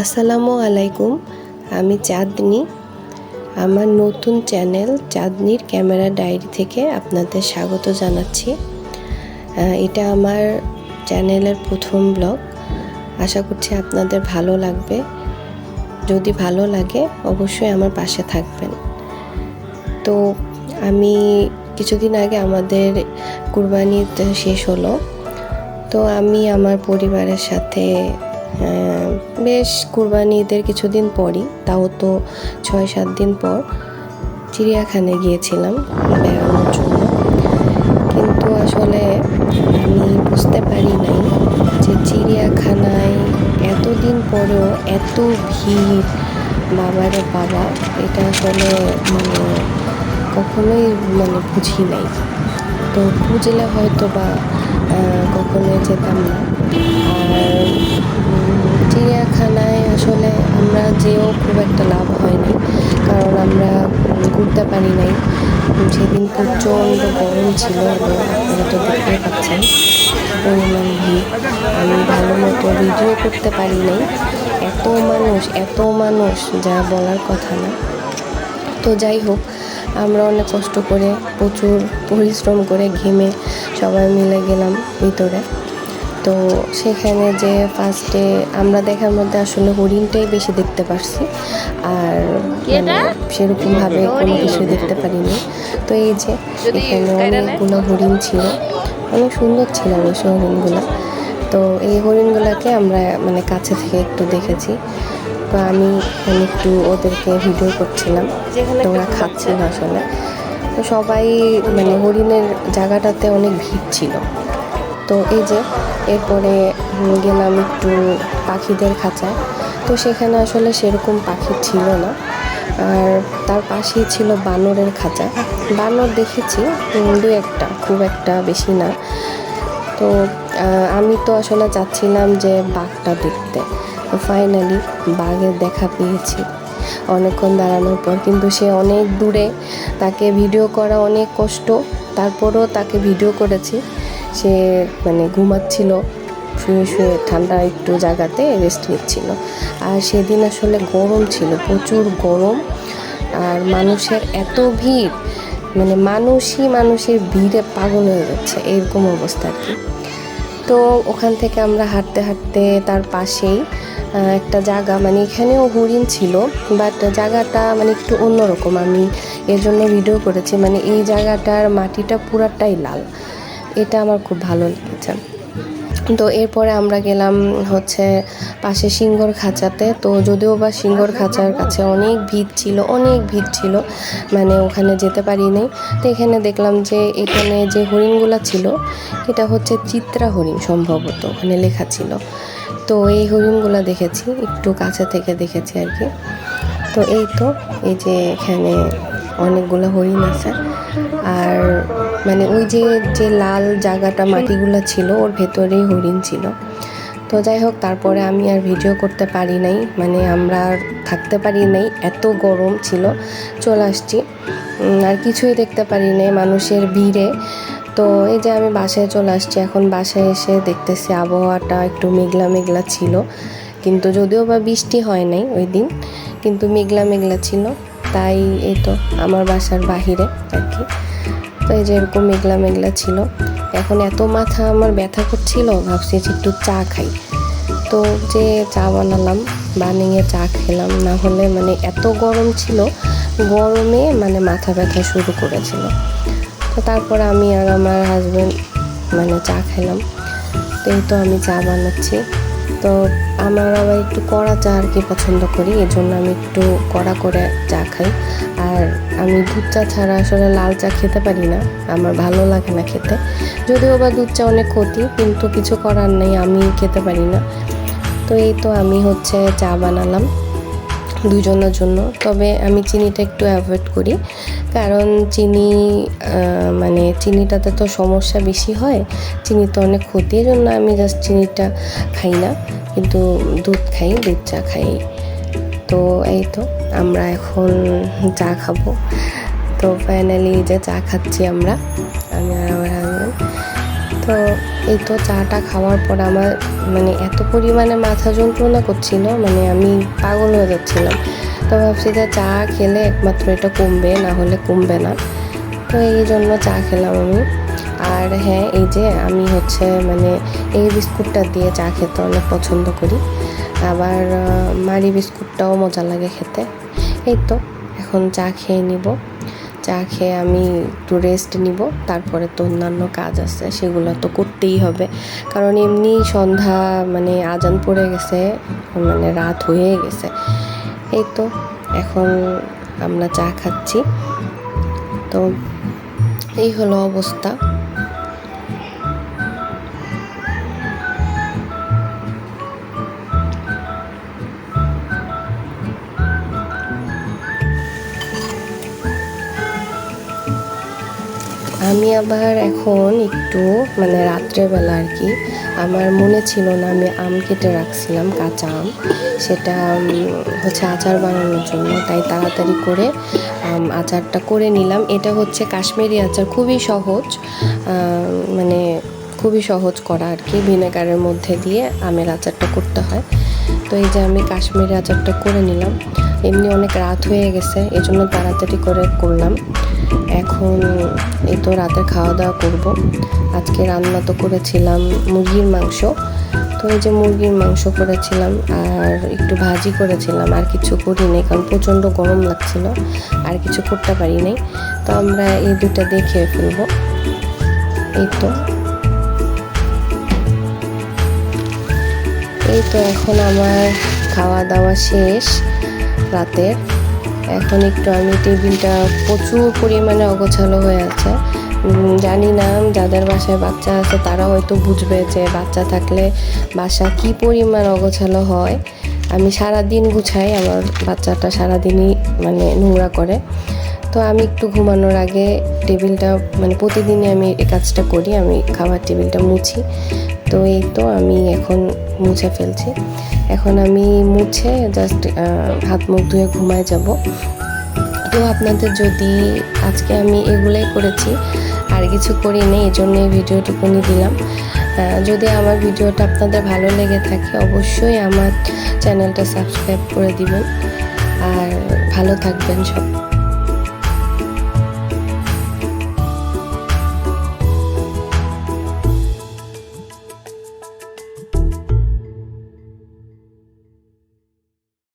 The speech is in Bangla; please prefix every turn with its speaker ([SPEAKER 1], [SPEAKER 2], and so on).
[SPEAKER 1] আসসালামু আলাইকুম, আমি চাঁদনি। আমার নতুন চ্যানেল চাঁদনির ক্যামেরা ডায়েরি থেকে আপনাদের স্বাগত জানাচ্ছি। এটা আমার চ্যানেলের প্রথম ব্লগ। আশা করছি আপনাদের ভালো লাগবে। যদি ভালো লাগে, অবশ্যই আমার পাশে থাকবেন। তো আমি কিছুদিন আগে আমাদের কুরবানি শেষ হলো। তো আমি আমার পরিবারের সাথে বেশ কুরবানি ঈদের কিছুদিন পরই, তাও তো ছয়, সাত দিন পর চিড়িয়াখানায় গিয়েছিলাম বেড়ানোর জন্য। কিন্তু আসলে আমি বুঝতে পারি নাই যে চিড়িয়াখানায় এতদিন পরেও এত ভিড়, বাবারে বাবা, এটা আসলে মানে কখনোই মানে বুঝি নাই। তো বুঝলে হয়তো বা কখনোই যেতাম না। একটা লাভ হয়নি। কারণ আমরা ঘুরতে পারি নাই। সেদিন প্রচণ্ড গরম ছিল আপনারা তো দেখতেই পাচ্ছেন। পরিমাণ ভিড় আমি ভালো মতো ভিডিও করতে পারি নাই। এত মানুষ এত মানুষ, যা বলার কথা না। তো যাই হোক, আমরা অনেক কষ্ট করে প্রচুর পরিশ্রম করে ঘেমে সবাই মিলে গেলাম ভিতরে। তো সেখানে যে ফার্স্টে আমরা দেখার মধ্যে আসলে হরিণটাই বেশি দেখতে পারছি। আর মানে সেরকমভাবে কোনো কিছু দেখতে পারিনি। তো এই যে এখানে অনেকগুলো হরিণ ছিল। অনেক সুন্দর ছিল অবশ্য হরিণগুলো। তো এই হরিণগুলোকে আমরা মানে কাছে থেকে একটু দেখেছি। তো আমি একটু ওদেরকে ভিডিও করছিলাম। তো ওরা খাচ্ছিল আসলে। তো সবাই মানে হরিণের জায়গাটাতে অনেক ভিড় ছিল। তো এই যে এরপরে গেলাম একটু পাখিদের খাঁচায়। তো সেখানে আসলে সেরকম পাখি ছিল না। আর তার পাশেই ছিল বানরের খাঁচা। বানর দেখেছি দু একটা, খুব একটা বেশি না। তো আমি তো আসলে চাচ্ছিলাম যে বাঘটা দেখতে। ফাইনালি বাঘের দেখা পেয়েছি। অনেকক্ষণ দাঁড়ানোর পর কিন্তু সে অনেক দূরে, তাকে ভিডিও করা অনেক কষ্ট। তারপরও তাকে ভিডিও করেছি। সে মানে ঘুমাচ্ছিল, শুয়ে শুয়ে ঠান্ডা একটু জায়গাতে রেস্ট নিচ্ছিল। আর সেদিন আসলে গরম ছিল, প্রচুর গরম। আর মানুষের এত ভিড় মানে মানুষই মানুষের ভিড়ে পাগল হয়ে যাচ্ছে, এরকম অবস্থা আর কি। তো ওখান থেকে আমরা হাঁটতে হাঁটতে তার পাশেই একটা জায়গা মানে এখানেও হরিণ ছিল বাট জায়গাটা মানে একটু অন্যরকম। আমি এর জন্য ভিডিও করেছি মানে এই জায়গাটার মাটিটা পুরাটাই লাল। এটা আমার খুব ভালো লেগেছে। তো এরপরে আমরা গেলাম হচ্ছে পাশে সিংহর খাঁচাতে। তো যদিও বা সিংহর খাঁচার কাছে অনেক ভিড় ছিল, অনেক ভিড় ছিল মানে ওখানে যেতে পারিনি। তো এখানে দেখলাম যে এখানে যে হরিণগুলো ছিল, এটা হচ্ছে চিত্রা হরিণ সম্ভবত ওখানে লেখা ছিল। তো এই হরিণগুলো দেখেছি, একটু কাছে থেকে দেখেছি আর কি। তো এই তো, এই যে এখানে অনেকগুলো হরিণ আছে। আর মানে ওই যে যে লাল জায়গাটা মাটিগুলো ছিল, ওর ভেতরেই হরিণ ছিল। তো যাই হোক, তারপরে আমি আর ভিডিও করতে পারি নাই মানে আমরা থাকতে পারি নাই, এত গরম ছিল, চলে আসছি। আর কিছুই দেখতে পারি নাই, মানুষের ভিড়ে। তো এই যে আমি বাসায় চলে আসছি, এখন বাসায় এসে দেখতেছি আবহাওয়াটা একটু মেঘলা মেঘলা ছিল। কিন্তু যদিও বা বৃষ্টি হয় নাই ওই দিন, কিন্তু মেঘলা মেঘলা ছিল। তাই এই তো আমার বাসার বাহিরে আর কি। তো এই যে এরকম মেঘলা মেঘলা ছিল। এখন এত মাথা আমার ব্যথা করছিল, ভাবছি যে একটু চা খাই। তো যে চা বানালাম, বানিয়ে চা খেলাম, না হলে মানে এত গরম ছিল, গরমে মানে মাথা ব্যথা শুরু করেছিল। তো তারপরে আমি আর আমার হাজব্যান্ড মানে চা খেলাম। তো এই তো আমি চা বানাচ্ছি। তো আমার আবার একটু কড়া চা আর কি পছন্দ করি এই জন্য আমি একটু কড়া করে চা খাই। আর আমি দুধ চা ছাড়া আসলে লাল চা খেতে পারি না, আমার ভালো লাগে না খেতে। যদিও বা দুধ চা অনেক ক্ষতি, কিন্তু কিছু করার নেই, আমি খেতে পারি না। তো এই তো আমি হচ্ছে চা বানালাম। দুজনের জন্য। তবে আমি চিনিটা একটু অ্যাভয়েড করি। কারণ চিনি মানে চিনিটাতে তো সমস্যা বেশি হয়। চিনি তো অনেক ক্ষতি এই জন্য আমি জাস্ট চিনিটা খাই না। কিন্তু দুধ খাই, দুধ চা খাই। তো এই তো, আমরা এখন চা খাব। তো ফাইনালি যে চা খাচ্ছি আমরা, আমি আর আমার হাজব্যান্ড তো এই তো চাটা খাওয়ার পর আমার মানে এত পরিমাণে মাথা যন্ত্রণা করছিল মানে আমি পাগল হয়ে যাচ্ছিলাম। তো ভাবছি যে চা খেলে একমাত্র এটা কমবে, না হলে কমবে না। তো এই জন্য চা খেলাম আমি। আর হ্যাঁ এই যে আমি হচ্ছে মানে এই বিস্কুটটা দিয়ে চা খেতে অনেক পছন্দ করি। আবার মারি বিস্কুটটাও মজা লাগে খেতে। এই তো, এখন চা খেয়ে নিব। চা খেয়ে আমি একটু রেস্ট নিব, তারপরে তো অন্যান্য কাজ আছে, সেগুলো তো করতেই হবে। কারণ এমনি সন্ধ্যা মানে আজান পড়ে গেছে মানে রাত হয়ে গেছে। এই তো, এখন আমরা চা খাচ্ছি। তো এই হলো অবস্থা। আমি আবার এখন একটু মানে রাত্রেবেলা আর কি, আমার মনে ছিল না আমি আম কেটে রাখছিলাম, কাঁচা আম। সেটা হচ্ছে আচার বানানোর জন্য, তাই তাড়াতাড়ি করে আচারটা করে নিলাম। এটা হচ্ছে কাশ্মীরি আচার, খুবই সহজ মানে খুবই সহজ করা আর কি, ভিনেগারের মধ্যে দিয়ে আমের আচারটা করতে হয়। তো এই যে আমি কাশ্মীরি আচারটা করে নিলাম। এমনি অনেক রাত হয়ে গেছে এই জন্য তাড়াতাড়ি করে করলাম। এখন এই তো রাতের খাওয়া দাওয়া করব। আজকে রান্না তো করেছিলাম মুরগির মাংস। তো এই যে মুরগির মাংস করেছিলাম, আর একটু ভাজি করেছিলাম। আর কিছু করিনি কারণ প্রচণ্ড গরম লাগছিল, আর কিছু করতে পারি নাই। তো আমরা এই দুটা দিয়ে খেয়ে ফেলব। এই তো। এই তো এখন আমার খাওয়া দাওয়া শেষ রাতের এখন একটু আমি টেবিলটা প্রচুর পরিমাণে অগোছালো হয়ে আছে। জানি না, যাদের বাসায় বাচ্চা আছে তারা হয়তো বুঝবে যে বাচ্চা থাকলে বাসা কি পরিমাণ অগোছালো হয়। আমি সারা দিন গুছাই, আমার বাচ্চাটা সারাদিনই মানে নোংরা করে। তো আমি একটু ঘুমানোর আগে টেবিলটা মানে প্রতিদিনই আমি এই কাজটা করি, আমি খাবার টেবিলটা মুছি। তো এই তো আমি এখন মুছে ফেলছি। এখন আমি মুছে জাস্ট হাত মুখ ধুয়ে ঘুমায় যাব। তো আপনাদের যদি আজকে আমি এগুলাই করেছি, আর কিছু করিনি, এই জন্য এই ভিডিওটুকুনি দিলাম। যদি আমার ভিডিওটা আপনাদের ভালো লেগে থাকে, অবশ্যই আমার চ্যানেলটা সাবস্ক্রাইব করে দিবেন। আর ভালো থাকবেন সব।